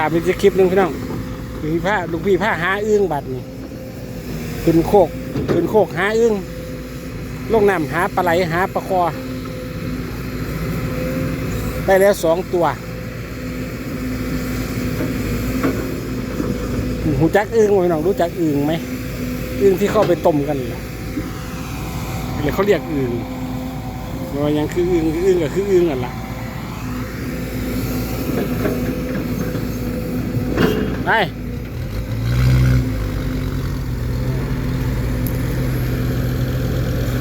ตามไปจะคลิปหนึงพี่น้องลุงพี่ผ้าลุงพี่ผ้าหาอึ้งบัดนี่ขึ้นโคกขึ้นโคกหาอึ้งลงน้ำหาปลาไหลหาปลาคอได้แล้วสองตัวหูจักอึ้งไหมน้องรู้จักอึ้งไหมอึ้งที่เข้าไปต้มกันเหรือเขาเรียกอึ้งว่ายังคืออึ้งคืออึ้งก็คืออึ้งอะล่ะ ไป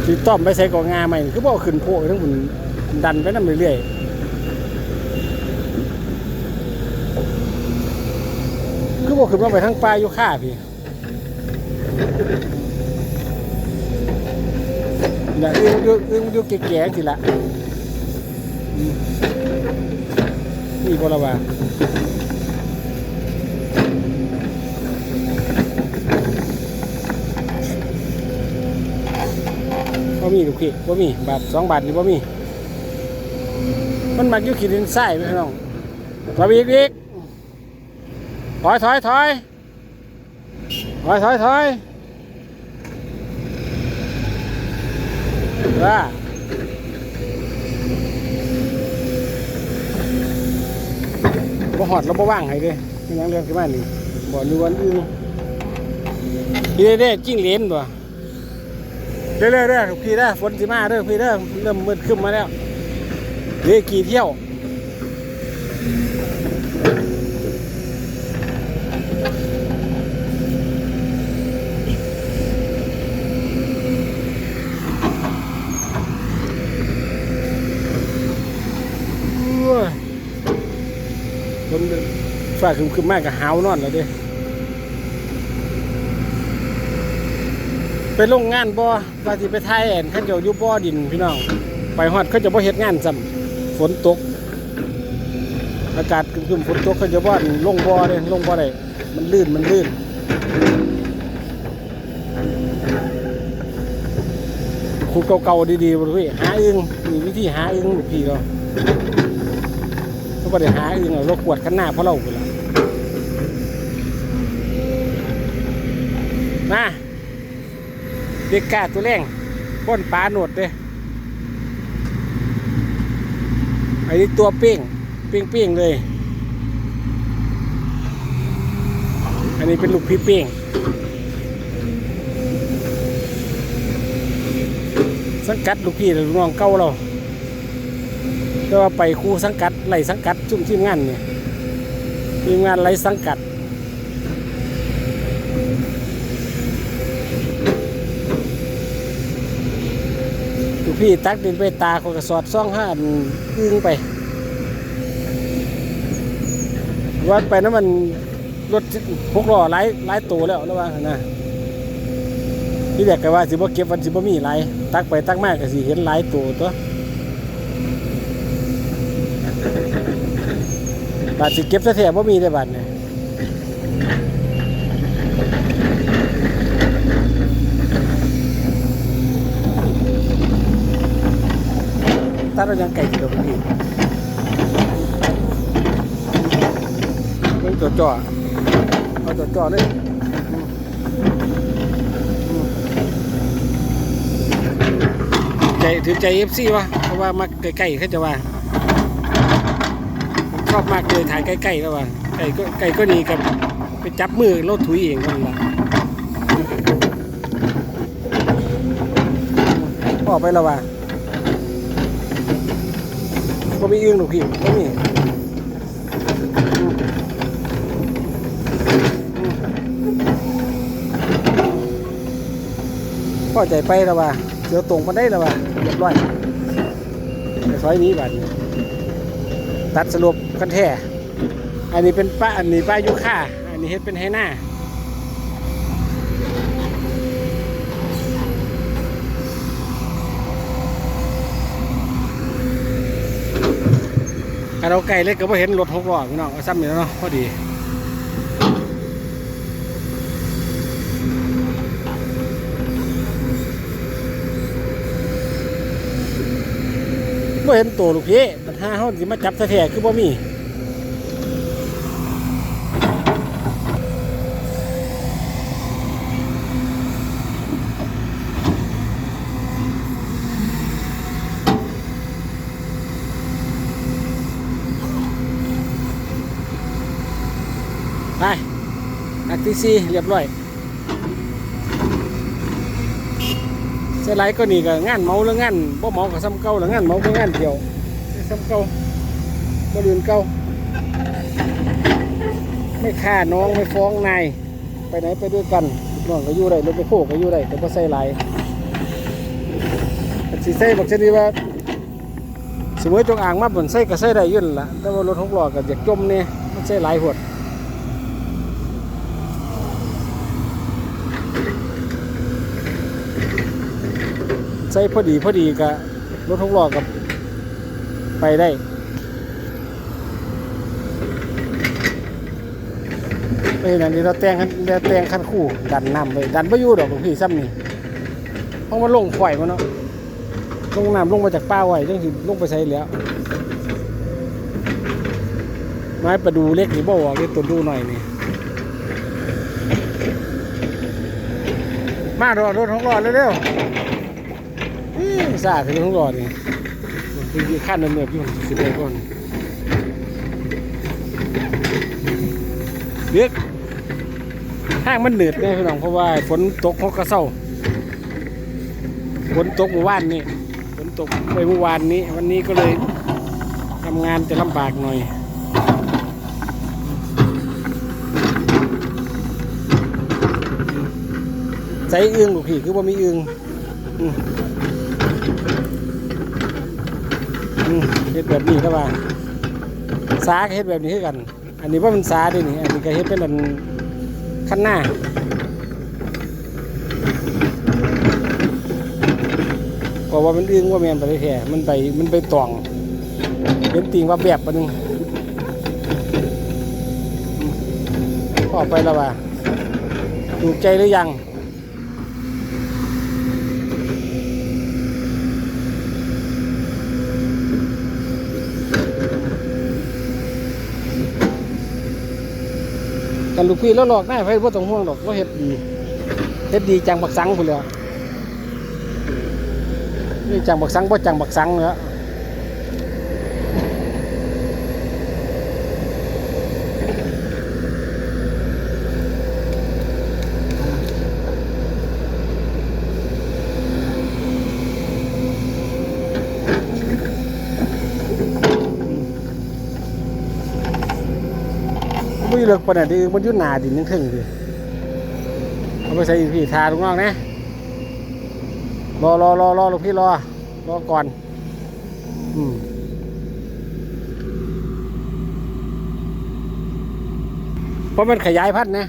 ที่ต้อมไปใส่กองงาใหม่คือบอกขึ้นโพกทั้งหมดดันไปนั่นเรื่อยๆคือบอกขึ้นมาไปทั้งปลาอยู่ข้าพี่นี่ละอึ้งอยู่อึ้งอยู่แก่ๆสิละนี่ก็ละว่า ลูกพี่บ่มีบาทสองบาทนี่บ่มี มันมักอยู่ขีดดินทรายพี่น้องถอยอีกอีกถอยถอยถอยถอยถอยถอยว่าบ่หอดแล้วบ่ว่างให้เด้ยังเรื่องขึ้นมานนี่บ่ดูวันอื่นพี่เด้จิ้งเหลนบ่ เด้อเด้อเด้อพี่เด้อฝนสิมาเด้อพี่เด้อเริ่มมืดขึ้นมาแล้วเหลือกี่เที่ยวคนฝากคือมากกับหาวนอนแล้วเด้ ไปลงงานบ่ว่าสิไปไทยแอนเขาเจะอยู่บ่อดินพี่น้อง ไปฮอดเขาจะบ่เฮ็ดงานซ้ำฝนตก อากาศครึมๆฝนตกเขาจะบ่อนลงบ่อเลยลงบ่อได้มันลื่นมันลื่นครูเก่าๆดีๆบ่พี่หาอึงมีวิธีหาอึงลูกพี่เราเขาบ่ได้หาอึงเรากวดข้างหน้าเพราะเราพุ่นล่ะมา เด็กกาตัวแรงพ่นปลาหนวดเด้อันนี้ตัวเป้งเป้งเป้งเลย อันนี้เป็นลูกพี่เป้งสังกัดลูกพี่ลูกน้องเก่าเราแต่ว่าไปครูสังกัดไล่สังกัดจุ่มทีมงานเนี่ยทีมงานไล่สังกัด พี่ตักดินไปตาเขากระสอดซ่องห้าอึ้งไป วัดไปนั้นมันรถหกล้อหลายหลายตัวแล้วระวังนะที่แรกก็ว่าสิบ่เก็บวันสิบ่มีหลายตักไปตักมากก็สิเห็นหลายตัวตัวบาดสิเก็บซะแท้บ่มีได้บาดเนี่ย ตัดเรายังไก่สิเดอกพี่ตัวจ่อเอาตัวจ่อเลยใจถือใจเอฟซีวะเพราะว่ามักใกล้ๆเขาจะว่าชอบมากเลยถ่ายใกล้ๆแล้วว่าไก่ก็ไก่ก็หนีกับไปจับมือรถถุยเองคนละพ่อไปแล้วว่า ก็มีอึ้งหนูพี่ก็มีพ่อใจไปแล้วว่าเดี๋ยวตรงมาได้แล้วว่าเรียบร้อยไปซอยนี้บัดนี้ตัดสรุปกันแท้อันนี้เป็นป้าอันนี้ป้ายุค่าอันนี้เฮ็ดเป็นไฮหน้า ถ้าเราไก่เล็กก็บ่เห็นรถหกล้อพี่น้องเอาซ้ำอยู่แล้วเนาะพอดีบ่เห็นตัวลูกพี่ปัญหาเฮาสิมาจับแท้ๆคือบ่มี ไปนัก ที่สี่เรียบร้อยเสียไรก็นี่ก็งานเมาแล้วงานบ่เมาก็ซ้ำเก่าแล้วงานเมาก็งานเดียวซ้ำเก่าบ่เดือนเก่าไม่ฆ่าน้องไม่ฟ้องนายไปไหนไปด้วยกันน้องก็อยู่ได้รถไปโคก็อยู่ได้แต่บ่ใส่หลสิใส่บอกเช่นนี้ว่าสมมติจงอ่างมาบนใส่ก็ใส่ได้ยืนนละแต่ว่ารถหกล้อก็อยากจมเนี่ยมันใส่หลายหวด ใส่พอดีพอดีกับรถหกล้อกับไปได้ไปนั่นนี่เราแต่งคันเราแต่งคันคู่ดันน้ำไปดันไม่ยู่ดอกหลวงพี่ซ้ำนี่เพราะมันลงข่อยมันเนาะลงน้ำลงมาจากป้าไหว้จังสิลงไปใส่แล้ว ไม้ประดูเล็กนี่บ่ออกเลยตัวดูหน่อยนี่มาดอรถของรอดเร็วๆ ซาคือรถของรอดนี่คือยืนขั้นเนินๆพี่มสิไปก่อนเลือกห้างมันเหนืดเนี่ยพี่น้องเพราะว่าฝนตกเขาก็เศร้าฝนตกเมื่อวานนี่ฝนตกไปเมื่อวานนี้ วันนี้ก็เลยทำงานจะลำบากหน่อยใส่อึ้งลูกพี่คือว่ามีอึ้งอื เฮ็ดแบบนี้ก็ว่าสาเฮ็ดแบบนี้คือกัน อันนี้ว่ามันสาด้วยนี่ อันนี้ก็เฮ็ดเป็นอันขั้นหน้าก็ว่ามันอึ้งว่าแมนไปเลยแท้มันไปมันไปตองเป็นติงว่าแบบปนึงอออกไปแล้วว่าถูกใจหรือยัง กันลูกพี่แล้วหลอกได้ไฟพ่ต้องห่วงหลอกว่าเฮ็ดดีเฮ็ดดีจังบักสังคนแหล้วนี่จังบักสังบ่จังบักสังเนาะย เลิกปนนั้นดิมันยู่หนาดินนึงถึงดิเอาไปใส่พี่ทาลูกน้องนะรอรอรอรอลูกพี่รอรอก่อน อืมเพราะมันขยายพันธุ์นะ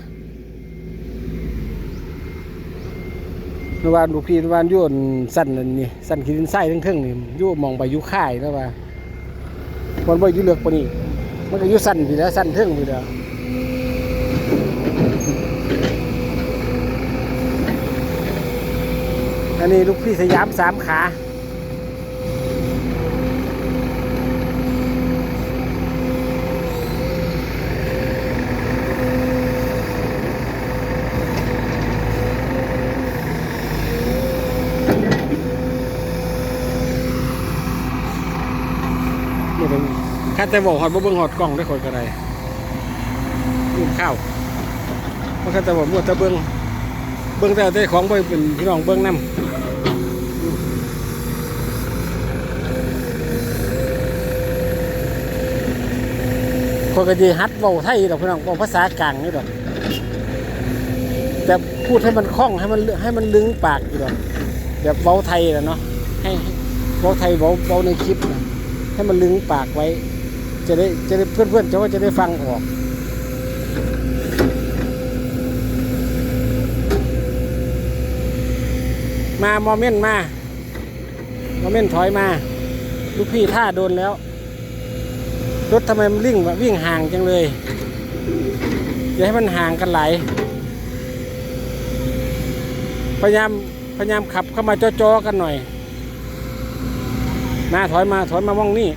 นวานลูกพี่นวานยุ่นสั้นนั่นนี่สั้นขีดินไส้ทั้งเทิงนี่ยุ่มองไปยุ่ค่ายนะว่ามันบ่ยุ่เลือกปานนี้มันก็ยุ่สั้นพี่แล้วสั้นเทิงพี่แล้ว อันนี้ลูกพี่สยามสามขานี่เป็นข้าแต่บอกหอดบ่เบิ่งหอดกล้องได้คนกระไรกินข้าวมันข้าแต่บอกมัวแต่เบิ่งเบิ่งแต่แต่ของไปเป็นพี่น้องเบิ่งน้ำ คนก็ดีฮัดเว้าไทยดอกพี่น้องเว้าภาษากลางนี่ดอกแต่พูดให้มันคล่องให้มันให้มันลึงปากอยู่ดอกแบบเว้าไทยนะเนาะให้เว้าไทยเว้าเว้าในคลิปนะให้มันลึงปากไว้ จะได้จะได้เพื่อนๆจะว่าจะได้ฟังออกมามอเม่นมามอเม่นถอยมา ลูกพี่ท่าโดนแล้ว รถทำไมมันวิ่งวะวิ่งห่างจังเลย อย่าให้มันห่างกันไหลายพยายามพยายามขับเข้ามาจ่อๆกันหน่อยมาถอยมาถอยมามองนี่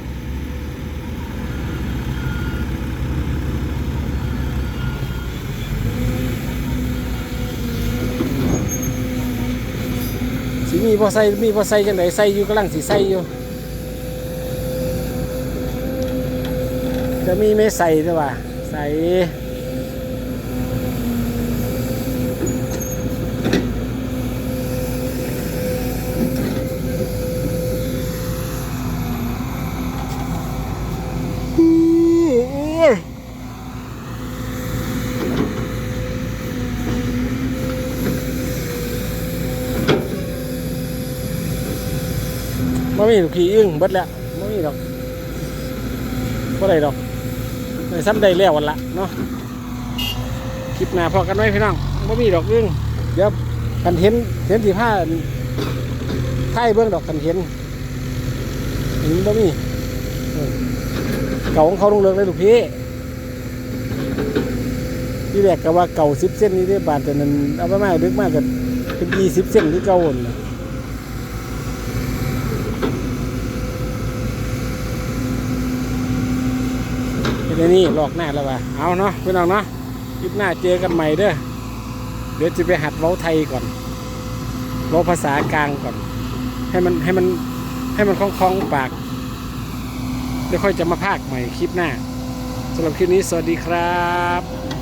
สิมีพอใส่มีพอใส่จังไดใส่อยู่กำลังสิใส่อยู่ จะมีไม่ใส่ด้วยว่ะใส่ม่มีหรอกขี่ยึงเบิดแล้วม่มีหรอกอะไรหรอก ได้ซ้ำได้แล้ววันละเนาะคลิปหน้าพอกันไว้พี่น้องไม่มีดอกอึ้งเดี๋ยวกันเห็นเห็นสีผ้าไข่เบื้องดอกกันเห็นเห็นบ่มีเออเก่าของเขาลงเรืองเลยลูกพี่ที่แรกก็ว่าเก่าสิบเส้นนี่ได้บาทแต่นั้นเอาไปมาดึกมากกันเป็นยี่สิบเส้นที่เก่าหั่นน่ะ เป็นนี้ลอกหน้าแล้วว่ะเอาเนาะพี่น้องเนาะคลิปหน้าเจอกันใหม่เด้อเดี๋ยวจะไปหัดเว้าไทยก่อนเว้าภาษากลางก่อน ให้มันให้มันให้มันคล่องคล่องปากเดี๋ยวค่อยจะมาพากย์ใหม่คลิปหน้าสำหรับคลิปนี้สวัสดีครับ